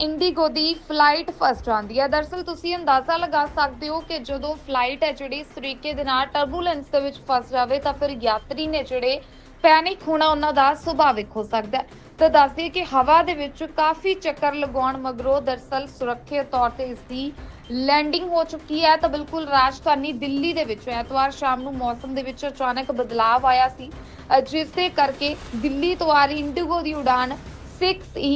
IndiGo ਦੀ flight first ਆਉਂਦੀ ਹੈ। ਦਰਅਸਲ ਤੁਸੀਂ ਅੰਦਾਜ਼ਾ ਲਗਾ ਸਕਦੇ ਹੋ ਕਿ ਜਦੋਂ ਫਲਾਈਟ ਹੈ ਜਿਹੜੀ ਇਸ ਦੇ ਨਾਲ ਟਰਬੂਲੈਂਸ ਦੇ ਵਿੱਚ ਫਸ ਜਾਵੇ ਤਾਂ ਫਿਰ ਯਾਤਰੀ ਨੇ ਜਿਹੜੇ ਪੈਨਿਕ ਹੋਣਾ ਉਹਨਾਂ ਦਾ ਸੁਭਾਵਿਕ ਹੋ ਸਕਦਾ ਹੈ। ਤਾਂ ਦੱਸ ਕਿ ਹਵਾ ਦੇ ਵਿੱਚ ਕਾਫੀ ਚੱਕਰ ਲਗਾਉਣ ਮਗਰੋਂ ਦਰਅਸਲ ਸੁਰੱਖਿਅਤ ਤੌਰ ਤੇ ਇਸ ਦੀ ਲੈਂਡਿੰਗ ਹੋ ਚੁੱਕੀ ਹੈ। ਤਾਂ ਬਿਲਕੁਲ ਰਾਜਧਾਨੀ ਦਿੱਲੀ ਦੇ ਵਿੱਚ ਐਤਵਾਰ ਸ਼ਾਮ ਨੂੰ ਮੌਸਮ ਦੇ ਵਿੱਚ ਅਚਾਨਕ ਬਦਲਾਅ ਆਇਆ ਸੀ। ਅ, ਜਿਸ ਦੇ ਕਰਕੇ ਦਿੱਲੀ ਤੋਂ ਆ ਰਹੀ ਇੰਡੀਗੋ ਦੀ ਉਡਾਨ 6E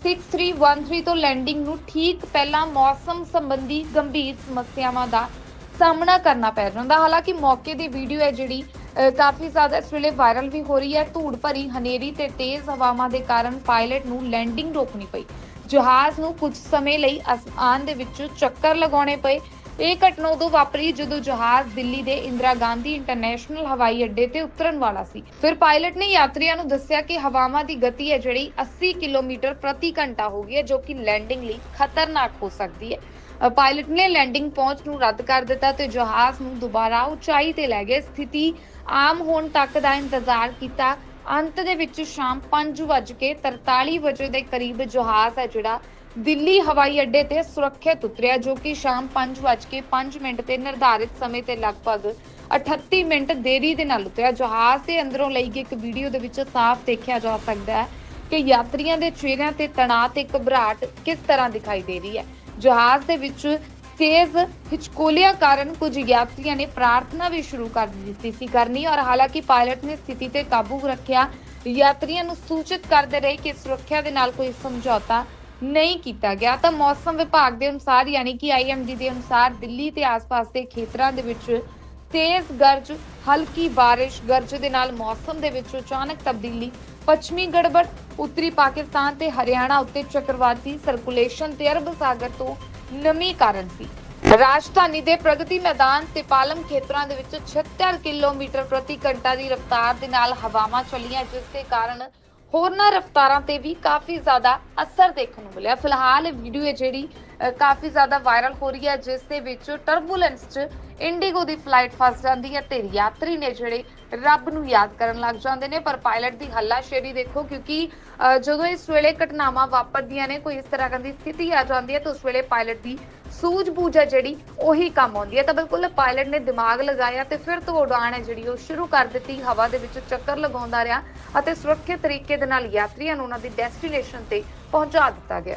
6313 ਤੋਂ ਲੈਂਡਿੰਗ ਨੂੰ ਠੀਕ ਪਹਿਲਾਂ ਮੌਸਮ ਸੰਬੰਧੀ ਗੰਭੀਰ ਸਮੱਸਿਆਵਾਂ ਦਾ ਸਾਹਮਣਾ ਕਰਨਾ ਪੈ ਜਾਂਦਾ ਹਾਲਾਂਕਿ ਮੌਕੇ ਦੀ ਵੀਡੀਓ ਹੈ ਜਿਹੜੀ ਕਾਫੀ ਜ਼ਿਆਦਾ ਇਸ ਵੇਲੇ ਵਾਇਰਲ ਵੀ ਹੋ ਰਹੀ ਹੈ। ਧੂੜ ਭਰੀ ਹਨੇਰੀ ਤੇ ਤੇਜ਼ ਹਵਾਵਾਂ ਦੇ ਕਾਰਨ ਪਾਇਲਟ ਨੂੰ ਲੈਂਡਿੰਗ ਰੋਕਣੀ ਪਈ। ਜਹਾਜ਼ ਨੂੰ ਕੁਝ ਸਮੇਂ ਲਈ ਅਸਮਾਨ ਦੇ ਵਿੱਚ ਚੱਕਰ ਲਗਾਉਣੇ ਪਏ। ਇਹ ਘਟਨਾ ਉਦੋਂ ਵਾਪਰੀ ਜਦੋਂ ਜਹਾਜ਼ ਦਿੱਲੀ ਦੇ ਇੰਦਰਾ ਗਾਂਧੀ ਇੰਟਰਨੈਸ਼ਨਲ ਹਵਾਈ ਅੱਡੇ ਤੇ ਉਤਰਨ ਵਾਲਾ ਸੀ। ਫਿਰ ਪਾਇਲਟ ਨੇ ਯਾਤਰੀਆਂ ਨੂੰ ਦੱਸਿਆ ਕਿ ਹਵਾਵਾਂ ਦੀ ਗਤੀ ਹੈ ਜਿਹੜੀ 80 ਕਿਲੋਮੀਟਰ ਪ੍ਰਤੀ ਘੰਟਾ ਹੋ ਗਈ ਹੈ, ਜੋ ਕਿ ਲੈਂਡਿੰਗ ਲਈ ਖਤਰਨਾਕ ਹੋ ਸਕਦੀ ਹੈ। ਪਾਇਲਟ ਨੇ ਲੈਂਡਿੰਗ ਪਹੁੰਚ ਨੂੰ ਰੱਦ ਕਰ ਦਿੱਤਾ ਤੇ ਜਹਾਜ਼ ਨੂੰ ਦੁਬਾਰਾ ਉਚਾਈ ਤੇ ਲੈ ਗਏ। ਸਥਿਤੀ ਆਮ ਹੋਣ ਤੱਕ ਦਾ ਇੰਤਜ਼ਾਰ ਕੀਤਾ। ਅੰਤ ਦੇ ਵਿੱਚ ਸ਼ਾਮ 5:43 ਵਜੇ ਦੇ ਕਰੀਬ ਜਹਾਜ਼ ਹੈ ਜਿਹੜਾ ਦਿੱਲੀ ਹਵਾਈ ਅੱਡੇ ਤੇ ਸੁਰੱਖਿਅਤ ਉਤਰਿਆ ਜੋ ਕਿ ਸ਼ਾਮ 5:05 ਮਿੰਟ ਤੇ ਨਿਰਧਾਰਿਤ ਸਮੇਂ ਤੇ ਲਗਭਗ 38 ਮਿੰਟ ਦੇਰੀ ਦੇ ਨਾਲ ਉਤਰਿਆ। ਜਹਾਜ਼ ਦੇ ਅੰਦਰੋਂ ਲਈ ਗਈ ਇੱਕ ਵੀਡੀਓ ਦੇ ਵਿੱਚ ਸਾਫ਼ ਦੇਖਿਆ ਜਾ ਸਕਦਾ ਹੈ ਕਿ ਯਾਤਰੀਆਂ ਦੇ ਚਿਹਰਿਆਂ ਤੇ ਤਣਾਅ ਤੇ ਘਬਰਾਹਟ ਕਿਸ ਤਰ੍ਹਾਂ ਦਿਖਾਈ ਦੇ ਰਹੀ ਹੈ। ਜਹਾਜ਼ ਦੇ ਵਿੱਚ ਤੇਜ਼ ਹਿਚਕੋਲਿਆਂ ਕਾਰਨ ਕੁਝ ਯਾਤਰੀਆਂ ਨੇ ਪ੍ਰਾਰਥਨਾ ਵੀ ਸ਼ੁਰੂ ਕਰ ਦਿੱਤੀ ਸੀ ਕਰਨੀ ਔਰ ਹਾਲਾਂਕਿ ਪਾਇਲਟ ਨੇ ਸਥਿਤੀ ਤੇ ਕਾਬੂ ਰੱਖਿਆ। ਯਾਤਰੀਆਂ ਨੂੰ ਸੂਚਿਤ ਕਰਦੇ ਰਹੇ ਕਿ ਸੁਰੱਖਿਆ ਦੇ ਨਾਲ ਕੋਈ ਸਮਝੌਤਾ ਨਹੀਂ ਕੀਤਾ ਗਿਆ। ਤਾਂ ਮੌਸਮ ਵਿਭਾਗ ਦੇ ਅਨੁਸਾਰ, ਯਾਨੀ ਕਿ ਆਈਐਮਡੀ ਦੇ ਅਨੁਸਾਰ, ਦਿੱਲੀ ਤੇ ਆਸ-ਪਾਸ ਦੇ ਖੇਤਰਾਂ ਦੇ ਵਿੱਚ ਤੇਜ਼ ਗਰਜ, ਹਲਕੀ ਬਾਰਿਸ਼ ਗਰਜ ਦੇ ਨਾਲ ਮੌਸਮ ਦੇ ਵਿੱਚ ਅਚਾਨਕ ਤਬਦੀਲੀ, ਪੱਛਮੀ ਗੜਬੜ, ਉੱਤਰੀ ਪਾਕਿਸਤਾਨ ਤੇ ਹਰਿਆਣਾ ਉੱਤੇ ਚੱਕਰਵਾਤੀ ਸਰਕੂਲੇਸ਼ਨ ਤੇ ਅਰਬ ਸਾਗਰ ਤੋਂ ਨਮੀ ਕਾਰਨ ਸੀ। ਰਾਜਧਾਨੀ ਦੇ ਪ੍ਰਗਤੀ ਮੈਦਾਨ ਤੇ ਪਾਲਮ ਖੇਤਰਾਂ ਦੇ ਵਿੱਚ 76 ਕਿਲੋਮੀਟਰ ਪ੍ਰਤੀ ਘੰਟਾ ਦੀ ਰਫ਼ਤਾਰ ਦੇ ਨਾਲ ਹਵਾਵਾਂ ਚੱਲੀਆਂ, ਜਿਸ ਦੇ ਕਾਰਨ ਹੋਰਨਾਂ ਰਫ਼ਤਾਰਾਂ ਤੇ ਵੀ ਕਾਫੀ ਜ਼ਿਆਦਾ ਅਸਰ ਦੇਖਣ ਨੂੰ ਮਿਲਿਆ। ਫਿਲਹਾਲ ਵੀਡੀਓ ਹੈ ਜਿਹੜੀ ਕਾਫੀ ਜ਼ਿਆਦਾ ਵਾਇਰਲ ਹੋ ਰਹੀ ਹੈ, ਜਿਸ ਦੇ ਵਿੱਚ ਟਰਬੂਲੈਂਸ 'ਚ ਇੰਡੀਗੋ ਦੀ ਫਲਾਈਟ ਫਸ ਜਾਂਦੀ ਹੈ ਤੇ ਯਾਤਰੀ ਨੇ ਜਿਹੜੇ ਰੱਬ ਨੂੰ ਯਾਦ ਕਰਨ ਲੱਗ ਜਾਂਦੇ ਨੇ, ਪਰ ਪਾਇਲਟ ਦੀ ਹੱਲਾਸ਼ੇਰੀ ਦੇਖੋ, ਕਿਉਂਕਿ ਜਦੋਂ ਇਸ ਵੇਲੇ ਘਟਨਾਵਾਂ ਵਾਪਰਦੀਆਂ ਨੇ, ਕੋਈ ਇਸ ਤਰ੍ਹਾਂ ਦੀ ਸਥਿਤੀ ਆ ਜਾਂਦੀ ਹੈ ਤਾਂ ਉਸ ਵੇਲੇ ਪਾਇਲਟ ਦੀ ਸੂਝ-ਬੂਝ ਹੈ ਜਿਹੜੀ, ਉਹੀ ਕੰਮ ਆਉਂਦੀ ਹੈ। ਤਾਂ ਬਿਲਕੁਲ ਪਾਇਲਟ ਨੇ ਦਿਮਾਗ ਲਗਾਇਆ ਤੇ ਫਿਰ ਤੋਂ ਉਡਾਣ ਹੈ ਜਿਹੜੀ ਉਹ ਸ਼ੁਰੂ ਕਰ ਦਿੱਤੀ, ਹਵਾ ਦੇ ਵਿੱਚ ਚੱਕਰ ਲਗਾਉਂਦਾ ਰਿਹਾ ਅਤੇ ਸੁਰੱਖਿਅਤ ਤਰੀਕੇ ਦੇ ਨਾਲ ਯਾਤਰੀਆਂ ਨੂੰ ਉਹਨਾਂ ਦੀ ਡੈਸਟੀਨੇਸ਼ਨ ਤੇ ਪਹੁੰਚਾ ਦਿੱਤਾ ਗਿਆ।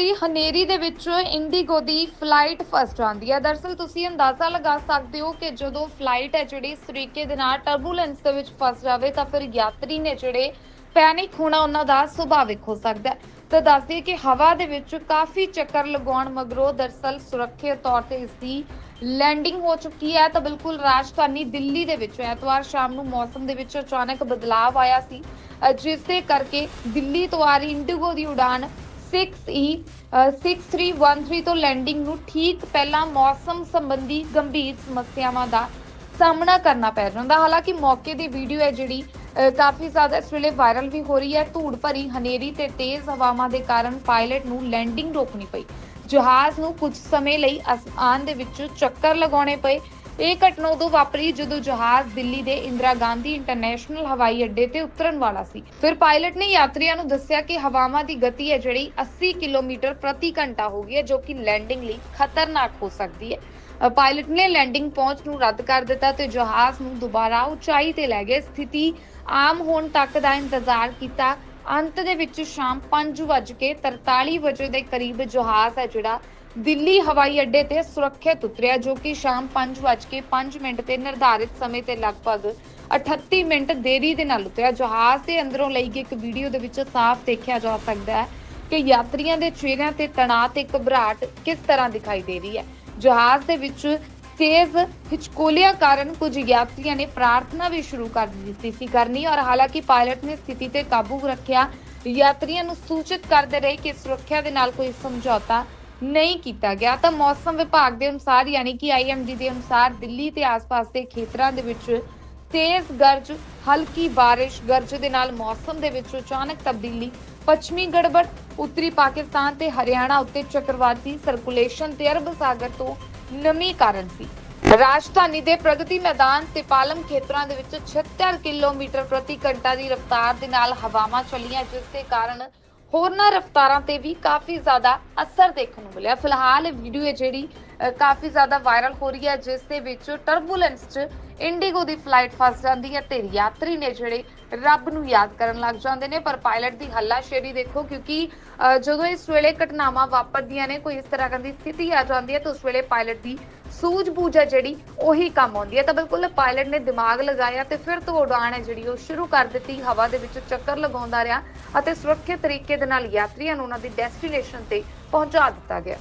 ਧੂੜ ਹਨੇਰੀ ਦੇ ਵਿੱਚ ਇੰਡੀਗੋ ਦੀ ਫਲਾਈਟ ਫਸਟ ਆਉਂਦੀ ਹੈ। ਦਰਅਸਲ ਤੁਸੀਂ ਅੰਦਾਜ਼ਾ ਲਗਾ ਸਕਦੇ ਹੋ ਕਿ ਜਦੋਂ ਫਲਾਈਟ ਹੈ ਜਿਹੜੀ ਇਸ ਤਰੀਕੇ ਦੇ ਨਾਲ ਟਰਬੂਲੈਂਸ ਦੇ ਵਿੱਚ ਫਸ ਜਾਵੇ ਤਾਂ ਫਿਰ ਯਾਤਰੀ ਨੇ ਜਿਹੜੇ ਪੈਨਿਕ ਹੋਣਾ ਉਹਨਾਂ ਦਾ ਸੁਭਾਵਿਕ ਹੋ ਸਕਦਾ ਹੈ। ਤਾਂ ਦੱਸ ਦਈਏ ਕਿ ਹਵਾ ਦੇ ਵਿੱਚ ਕਾਫੀ ਚੱਕਰ ਲਗਾਉਣ ਮਗਰੋਂ ਦਰਅਸਲ ਸੁਰੱਖਿਅਤ ਤੌਰ ਤੇ ਇਸ ਦੀ ਲੈਂਡਿੰਗ ਹੋ ਚੁੱਕੀ ਹੈ। ਤਾਂ ਬਿਲਕੁਲ ਰਾਜਧਾਨੀ ਦਿੱਲੀ ਦੇ ਵਿੱਚ ਐਤਵਾਰ ਸ਼ਾਮ ਨੂੰ ਮੌਸਮ ਦੇ ਵਿੱਚ ਅਚਾਨਕ ਬਦਲਾਅ ਆਇਆ ਸੀ। ਅ, ਜਿਸ ਦੇ ਕਰਕੇ ਦਿੱਲੀ ਤੋਂ ਆ ਰਹੀ ਇੰਡੀਗੋ ਦੀ ਉਡਾਨ 6E 6313 ਤੋਂ ਲੈਂਡਿੰਗ ਨੂੰ ਠੀਕ ਪਹਿਲਾਂ ਮੌਸਮ ਸੰਬੰਧੀ ਗੰਭੀਰ ਸਮੱਸਿਆਵਾਂ ਦਾ ਸਾਹਮਣਾ ਕਰਨਾ ਪੈ ਜਾਂਦਾ ਹਾਲਾਂਕਿ ਮੌਕੇ ਦੀ ਵੀਡੀਓ ਹੈ ਜਿਹੜੀ ਕਾਫੀ ਜ਼ਿਆਦਾ ਇਸ ਵੇਲੇ ਵਾਇਰਲ ਵੀ ਹੋ ਰਹੀ ਹੈ। ਧੂੜ ਭਰੀ ਹਨੇਰੀ ਤੇ ਤੇਜ਼ ਹਵਾਵਾਂ ਦੇ ਕਾਰਨ ਪਾਇਲਟ ਨੂੰ ਲੈਂਡਿੰਗ ਰੋਕਣੀ ਪਈ। ਜਹਾਜ਼ ਨੂੰ ਕੁਝ ਸਮੇਂ ਲਈ ਅਸਮਾਨ ਦੇ ਵਿੱਚ ਚੱਕਰ ਲਗਾਉਣੇ ਪਏ। ਇਹ ਘਟਨਾ ਉਦੋਂ ਵਾਪਰੀ ਜਦੋਂ ਜਹਾਜ਼ ਦਿੱਲੀ ਦੇ ਇੰਦਰਾ ਗਾਂਧੀ ਇੰਟਰਨੈਸ਼ਨਲ ਹਵਾਈ ਅੱਡੇ ਤੇ ਉਤਰਨ ਵਾਲਾ ਸੀ। ਫਿਰ ਪਾਇਲਟ ਨੇ ਯਾਤਰੀਆਂ ਨੂੰ ਦੱਸਿਆ ਕਿ ਹਵਾਵਾਂ ਦੀ ਗਤੀ ਹੈ ਜਿਹੜੀ 80 ਕਿਲੋਮੀਟਰ ਪ੍ਰਤੀ ਘੰਟਾ ਹੋ ਗਈ ਹੈ, ਜੋ ਕਿ ਲੈਂਡਿੰਗ ਲਈ ਖਤਰਨਾਕ ਹੋ ਸਕਦੀ ਹੈ। ਪਾਇਲਟ ਨੇ ਲੈਂਡਿੰਗ ਪਹੁੰਚ ਨੂੰ ਰੱਦ ਕਰ ਦਿੱਤਾ ਤੇ ਜਹਾਜ਼ ਨੂੰ ਦੁਬਾਰਾ ਉਚਾਈ ਤੇ ਲੈ ਗਏ। ਸਥਿਤੀ ਆਮ ਹੋਣ ਤੱਕ ਦਾ ਇੰਤਜ਼ਾਰ ਕੀਤਾ। ਅੰਤ ਦੇ ਵਿੱਚ ਸ਼ਾਮ 5:43 ਵਜੇ ਦੇ ਕਰੀਬ ਜਹਾਜ਼ ਹੈ ਜਿਹੜਾ ਦਿੱਲੀ ਹਵਾਈ ਅੱਡੇ ਤੇ ਸੁਰੱਖਿਅਤ ਉਤਰਿਆ ਜੋ ਕਿ ਸ਼ਾਮ 5:05 ਮਿੰਟ ਤੇ ਨਿਰਧਾਰਿਤ ਸਮੇਂ ਤੇ ਲਗਭਗ 38 ਮਿੰਟ ਦੇਰੀ ਦੇ ਨਾਲ ਉਤਰਿਆ। ਜਹਾਜ਼ ਦੇ ਅੰਦਰੋਂ ਲਈ ਗਈ ਇੱਕ ਵੀਡੀਓ ਦੇ ਵਿੱਚ ਸਾਫ਼ ਦੇਖਿਆ ਜਾ ਸਕਦਾ ਹੈ ਕਿ ਯਾਤਰੀਆਂ ਦੇ ਚਿਹਰਿਆਂ ਤੇ ਤਣਾਅ ਤੇ ਘਬਰਾਹਟ ਕਿਸ ਤਰ੍ਹਾਂ ਦਿਖਾਈ ਦੇ ਰਹੀ ਹੈ। ਜਹਾਜ਼ ਦੇ ਵਿੱਚ ਤੇਜ਼ ਹਿਚਕੋਲਿਆਂ ਕਾਰਨ ਕੁਝ ਯਾਤਰੀਆਂ ਨੇ ਪ੍ਰਾਰਥਨਾ ਵੀ ਸ਼ੁਰੂ ਕਰ ਦਿੱਤੀ ਸੀ ਕਰਨੀ ਔਰ ਹਾਲਾਂਕਿ ਪਾਇਲਟ ਨੇ ਸਥਿਤੀ ਤੇ ਕਾਬੂ ਰੱਖਿਆ। ਯਾਤਰੀਆਂ ਨੂੰ ਸੂਚਿਤ ਕਰਦੇ ਰਹੇ ਕਿ ਸੁਰੱਖਿਆ ਦੇ ਨਾਲ ਕੋਈ ਸਮਝੌਤਾ ਨਹੀਂ ਕੀਤਾ ਗਿਆ। ਤਾਂ ਮੌਸਮ ਵਿਭਾਗ ਦੇ ਅਨੁਸਾਰ, ਯਾਨੀ ਕਿ ਆਈਐਮਡੀ ਦੇ ਅਨੁਸਾਰ, ਦਿੱਲੀ ਤੇ ਆਸ-ਪਾਸ ਦੇ ਖੇਤਰਾਂ ਦੇ ਵਿੱਚ ਤੇਜ਼ ਗਰਜ, ਹਲਕੀ ਬਾਰਿਸ਼ ਗਰਜ ਦੇ ਨਾਲ ਮੌਸਮ ਦੇ ਵਿੱਚ ਅਚਾਨਕ ਤਬਦੀਲੀ, ਪੱਛਮੀ ਗੜਬੜ, ਉੱਤਰੀ ਪਾਕਿਸਤਾਨ ਤੇ ਹਰਿਆਣਾ ਉੱਤੇ ਚੱਕਰਵਾਤੀ ਸਰਕੂਲੇਸ਼ਨ ਤੇ ਅਰਬ ਸਾਗਰ ਤੋਂ ਨਮੀ ਕਾਰਨ ਸੀ। ਰਾਜਧਾਨੀ ਦੇ ਪ੍ਰਗਤੀ ਮੈਦਾਨ ਤੇ ਪਾਲਮ ਖੇਤਰਾਂ ਦੇ ਵਿੱਚ 76 ਕਿਲੋਮੀਟਰ ਪ੍ਰਤੀ ਘੰਟਾ ਦੀ ਰਫ਼ਤਾਰ ਦੇ ਨਾਲ ਹਵਾਵਾਂ ਚੱਲੀਆਂ, ਜਿਸ ਦੇ ਕਾਰਨ ਹੋਰਨਾਂ ਰਫ਼ਤਾਰਾਂ ਤੇ ਵੀ ਕਾਫੀ ਜ਼ਿਆਦਾ ਅਸਰ ਦੇਖਣ ਨੂੰ ਮਿਲਿਆ। ਫਿਲਹਾਲ ਇਹ ਵੀਡੀਓ ਹੈ ਜਿਹੜੀ ਕਾਫੀ ਜ਼ਿਆਦਾ ਵਾਇਰਲ ਹੋ ਰਹੀ ਹੈ, ਜਿਸ ਦੇ ਵਿੱਚ ਟਰਬੂਲੈਂਸ 'ਚ ਇੰਡੀਗੋ ਦੀ ਫਲਾਈਟ ਫਸ ਜਾਂਦੀ ਹੈ ਤੇ ਯਾਤਰੀ ਨੇ ਜਿਹੜੇ ਰੱਬ ਨੂੰ ਯਾਦ ਕਰਨ ਲੱਗ ਜਾਂਦੇ ਨੇ। ਪਰ ਪਾਇਲਟ ਦੀ ਹੱਲਾਸ਼ੇਰੀ ਦੇਖੋ, ਕਿਉਂਕਿ ਜਦੋਂ ਇਸ ਵੇਲੇ ਘਟਨਾਵਾਂ ਵਾਪਰਦੀਆਂ ਨੇ, ਕੋਈ ਇਸ ਤਰ੍ਹਾਂ ਦੀ ਸਥਿਤੀ ਆ ਜਾਂਦੀ ਹੈ, ਤਾਂ ਉਸ ਵੇਲੇ ਪਾਇਲਟ ਦੀ ਸੂਝ-ਬੂਝ ਹੈ ਜਿਹੜੀ, ਉਹੀ ਕੰਮ ਆਉਂਦੀ ਹੈ ਤਾਂ ਬਿਲਕੁਲ ਪਾਇਲਟ ਨੇ ਦਿਮਾਗ ਲਗਾਇਆ ਤੇ ਫਿਰ ਤੋਂ ਉਡਾਣ ਹੈ ਜਿਹੜੀ, ਉਹ ਸ਼ੁਰੂ ਕਰ ਦਿੱਤੀ। ਹਵਾ ਦੇ ਵਿੱਚ ਚੱਕਰ ਲਗਾਉਂਦਾ ਰਿਹਾ ਅਤੇ ਸੁਰੱਖਿਅਤ ਤਰੀਕੇ ਦੇ ਨਾਲ ਯਾਤਰੀਆਂ ਨੂੰ ਉਹਨਾਂ ਦੀ ਡੈਸਟੀਨੇਸ਼ਨ ਤੇ ਪਹੁੰਚਾ ਦਿੱਤਾ ਗਿਆ।